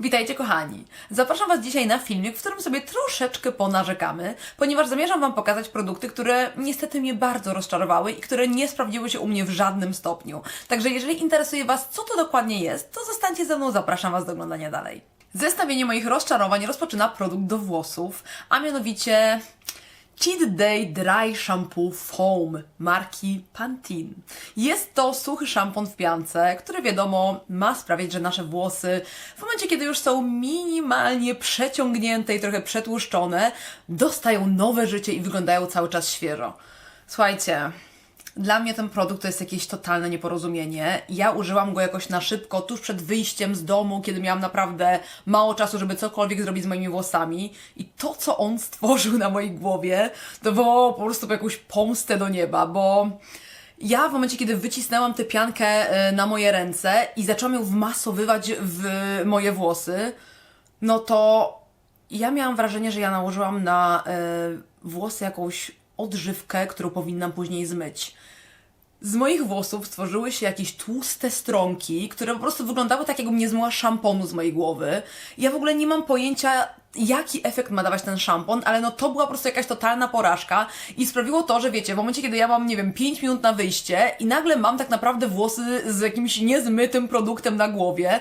Witajcie kochani! Zapraszam Was dzisiaj na filmik, w którym sobie troszeczkę ponarzekamy, ponieważ zamierzam Wam pokazać produkty, które niestety mnie bardzo rozczarowały i które nie sprawdziły się u mnie w żadnym stopniu. Także jeżeli interesuje Was, co to dokładnie jest, to zostańcie ze mną, zapraszam Was do oglądania dalej. Zestawienie moich rozczarowań rozpoczyna produkt do włosów, a mianowicie Cheat Day Dry Shampoo Foam marki Pantene. Jest to suchy szampon w piance, który wiadomo ma sprawiać, że nasze włosy w momencie, kiedy już są minimalnie przeciągnięte i trochę przetłuszczone, dostają nowe życie i wyglądają cały czas świeżo. Słuchajcie, dla mnie ten produkt to jest jakieś totalne nieporozumienie. Ja użyłam go jakoś na szybko, tuż przed wyjściem z domu, kiedy miałam naprawdę mało czasu, żeby cokolwiek zrobić z moimi włosami. I to, co on stworzył na mojej głowie, to było po prostu jakąś pomstę do nieba, bo ja w momencie, kiedy wycisnęłam tę piankę e, na moje ręce i zaczęłam ją wmasowywać w moje włosy, no to ja miałam wrażenie, że ja nałożyłam na e, włosy jakąś odżywkę, którą powinnam później zmyć. Z moich włosów stworzyły się jakieś tłuste stronki, które po prostu wyglądały tak, jakbym nie zmyła szamponu z mojej głowy. Ja w ogóle nie mam pojęcia, jaki efekt ma dawać ten szampon, ale no to była po prostu jakaś totalna porażka i sprawiło to, że wiecie, w momencie, kiedy ja mam, nie wiem, 5 minut na wyjście i nagle mam tak naprawdę włosy z jakimś niezmytym produktem na głowie,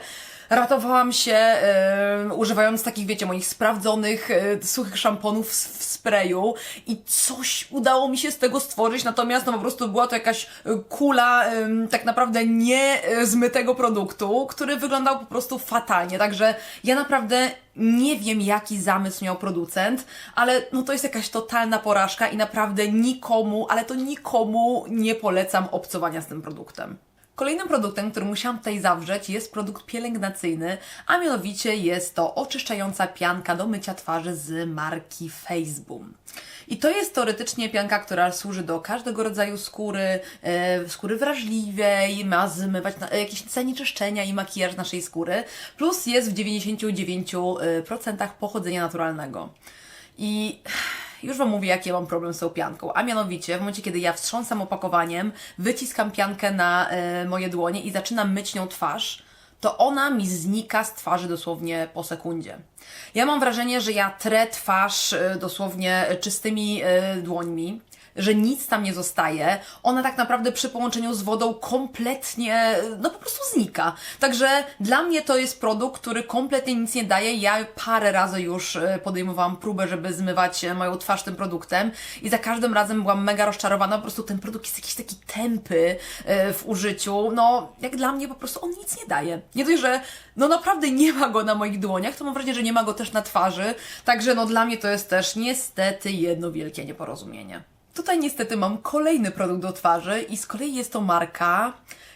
ratowałam się e, używając takich, wiecie, moich sprawdzonych, e, suchych szamponów w, w sprayu i coś udało mi się z tego stworzyć, natomiast no po prostu była to jakaś e, kula tak naprawdę nie zmytego produktu, który wyglądał po prostu fatalnie, także ja naprawdę nie wiem jaki zamysł miał producent, ale no to jest jakaś totalna porażka i naprawdę nikomu, ale to nikomu nie polecam obcowania z tym produktem. Kolejnym produktem, który musiałam tutaj zawrzeć, jest produkt pielęgnacyjny, a mianowicie jest to oczyszczająca pianka do mycia twarzy z marki Faceboom. I to jest teoretycznie pianka, która służy do każdego rodzaju skóry, e, skóry wrażliwej, ma zmywać na, e, jakieś zanieczyszczenia i makijaż naszej skóry, plus jest w 99% pochodzenia naturalnego. I już Wam mówię, jaki ja mam problem z tą pianką. A mianowicie, w momencie, kiedy ja wstrząsam opakowaniem, wyciskam piankę na e, moje dłonie i zaczynam myć nią twarz, to ona mi znika z twarzy dosłownie po sekundzie. Ja mam wrażenie, że ja trę twarz e, dosłownie czystymi e, dłońmi, że nic tam nie zostaje. Ona tak naprawdę przy połączeniu z wodą kompletnie, no po prostu znika. Także dla mnie to jest produkt, który kompletnie nic nie daje. Ja parę razy już e, podejmowałam próbę, żeby zmywać e, moją twarz tym produktem i za każdym razem byłam mega rozczarowana. Po prostu ten produkt jest jakiś taki tępy e, w użyciu. No, jak dla mnie po prostu on nic nie daje. Nie dość, że no naprawdę nie ma go na moich dłoniach, to mam wrażenie, że nie ma go też na twarzy. Także no dla mnie to jest też niestety jedno wielkie nieporozumienie. Tutaj niestety mam kolejny produkt do twarzy i z kolei jest to marka,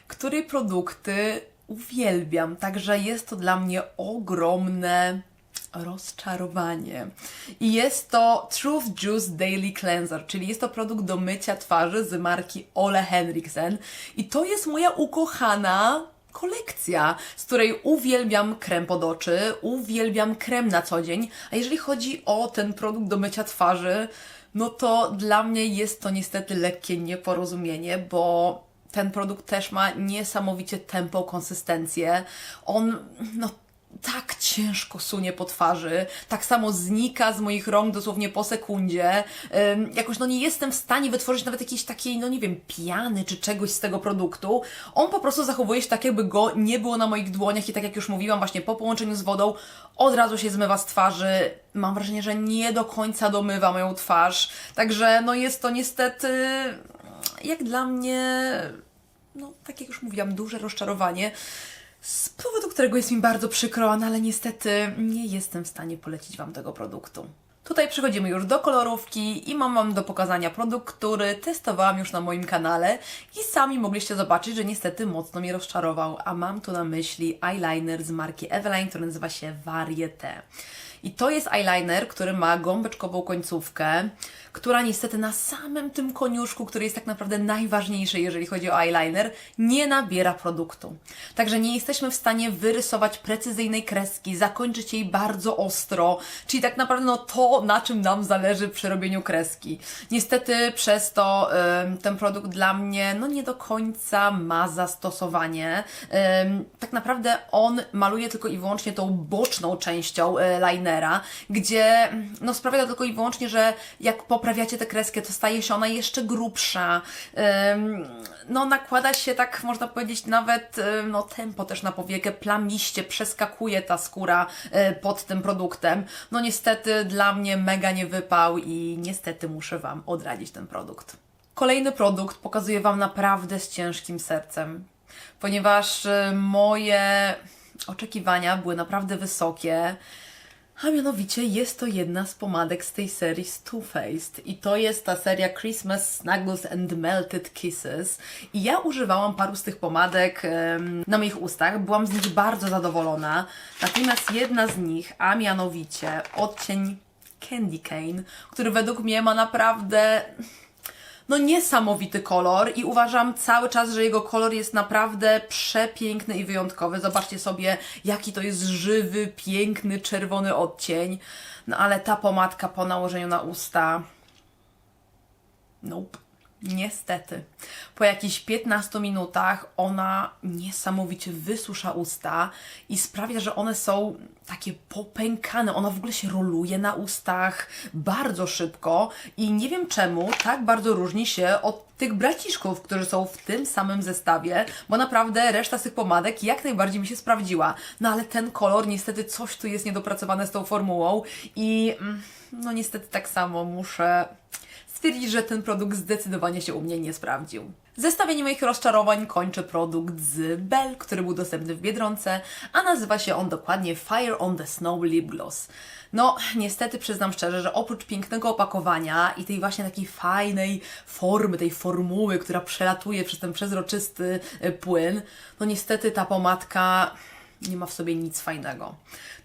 której produkty uwielbiam, także jest to dla mnie ogromne rozczarowanie. I jest to Truth Juice Daily Cleanser, czyli jest to produkt do mycia twarzy z marki Ole Henriksen. I to jest moja ukochana kolekcja, z której uwielbiam krem pod oczy, uwielbiam krem na co dzień, a jeżeli chodzi o ten produkt do mycia twarzy, no to dla mnie jest to niestety lekkie nieporozumienie, bo ten produkt też ma niesamowicie tępą konsystencję. On, no tak ciężko sunie po twarzy, tak samo znika z moich rąk dosłownie po sekundzie. Jakoś no nie jestem w stanie wytworzyć nawet jakiejś takiej, no nie wiem, piany czy czegoś z tego produktu. On po prostu zachowuje się tak, jakby go nie było na moich dłoniach i tak jak już mówiłam, właśnie po połączeniu z wodą od razu się zmywa z twarzy. Mam wrażenie, że nie do końca domywa moją twarz. Także no jest to niestety, jak dla mnie, no tak jak już mówiłam, duże rozczarowanie z powodu którego jest mi bardzo przykro, no ale niestety nie jestem w stanie polecić Wam tego produktu. Tutaj przechodzimy już do kolorówki i mam Wam do pokazania produkt, który testowałam już na moim kanale i sami mogliście zobaczyć, że niestety mocno mnie rozczarował, a mam tu na myśli eyeliner z marki Eveline, który nazywa się Varieté. I to jest eyeliner, który ma gąbeczkową końcówkę, która niestety na samym tym koniuszku, który jest tak naprawdę najważniejszy, jeżeli chodzi o eyeliner, nie nabiera produktu. Także nie jesteśmy w stanie wyrysować precyzyjnej kreski, zakończyć jej bardzo ostro, czyli tak naprawdę no to na czym nam zależy przy robieniu kreski. Niestety przez to ten produkt dla mnie no nie do końca ma zastosowanie. Tak naprawdę on maluje tylko i wyłącznie tą boczną częścią y, linera, gdzie no sprawia to tylko i wyłącznie, że jak poprawiacie tę kreskę, to staje się ona jeszcze grubsza. No nakłada się tak, można powiedzieć, nawet ym, no tempo też na powiekę, plamiście, przeskakuje ta skóra y, pod tym produktem. No niestety dla mnie mega nie wypał i niestety muszę Wam odradzić ten produkt. Kolejny produkt pokazuję Wam naprawdę z ciężkim sercem, ponieważ y, moje oczekiwania były naprawdę wysokie. A mianowicie jest to jedna z pomadek z tej serii z Too Faced. I to jest ta seria Christmas Snuggles and Melted Kisses. I ja używałam paru z tych pomadek em, na moich ustach, byłam z nich bardzo zadowolona, natomiast jedna z nich, a mianowicie odcień Candy Cane, który według mnie ma naprawdę no niesamowity kolor i uważam cały czas, że jego kolor jest naprawdę przepiękny i wyjątkowy. Zobaczcie sobie, jaki to jest żywy, piękny, czerwony odcień. No ale ta pomadka po nałożeniu na usta. Nope. Niestety. Po jakichś 15 minutach ona niesamowicie wysusza usta i sprawia, że one są takie popękane. Ona w ogóle się roluje na ustach bardzo szybko i nie wiem czemu tak bardzo różni się od tych braciszków, którzy są w tym samym zestawie, bo naprawdę reszta z tych pomadek jak najbardziej mi się sprawdziła. No ale ten kolor, niestety coś tu jest niedopracowane z tą formułą i mm, no niestety tak samo muszę stwierdzić, że ten produkt zdecydowanie się u mnie nie sprawdził. Zestawienie moich rozczarowań kończy produkt z Bell, który był dostępny w Biedronce, a nazywa się on dokładnie Fire on the Snow Lip Gloss. No, niestety przyznam szczerze, że oprócz pięknego opakowania i tej właśnie takiej fajnej formy, tej formuły, która przelatuje przez ten przezroczysty y, płyn, no niestety ta pomadka nie ma w sobie nic fajnego.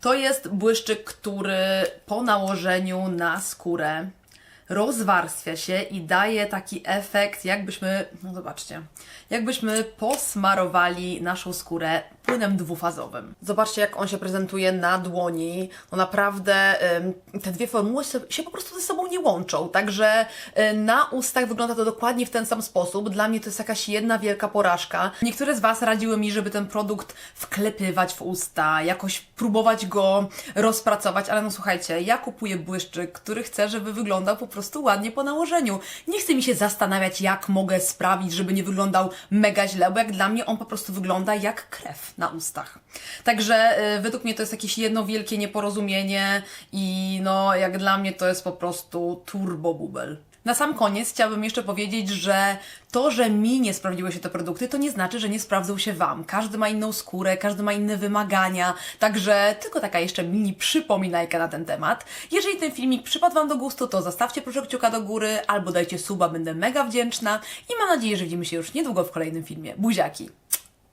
To jest błyszczyk, który po nałożeniu na skórę rozwarstwia się i daje taki efekt, jakbyśmy, no zobaczcie, jakbyśmy posmarowali naszą skórę płynem dwufazowym. Zobaczcie, jak on się prezentuje na dłoni. No naprawdę te dwie formuły się, po prostu ze sobą nie łączą, także y, na ustach wygląda to dokładnie w ten sam sposób. Dla mnie to jest jakaś jedna wielka porażka. Niektóre z Was radziły mi, żeby ten produkt wklepywać w usta, jakoś próbować go rozpracować, ale no słuchajcie, ja kupuję błyszczyk, który chcę, żeby wyglądał po prostu ładnie po nałożeniu. Nie chcę mi się zastanawiać, jak mogę sprawić, żeby nie wyglądał mega źle, bo jak dla mnie on po prostu wygląda jak krew na ustach. Także y, według mnie to jest jakieś jedno wielkie nieporozumienie i no jak dla mnie to jest po prostu turbo bubel. Na sam koniec chciałabym jeszcze powiedzieć, że to, że mi nie sprawdziły się te produkty, to nie znaczy, że nie sprawdzą się Wam. Każdy ma inną skórę, każdy ma inne wymagania, także tylko taka jeszcze mini przypominajka na ten temat. Jeżeli ten filmik przypadł Wam do gustu, to zostawcie proszę kciuka do góry albo dajcie suba, będę mega wdzięczna i mam nadzieję, że widzimy się już niedługo w kolejnym filmie. Buziaki!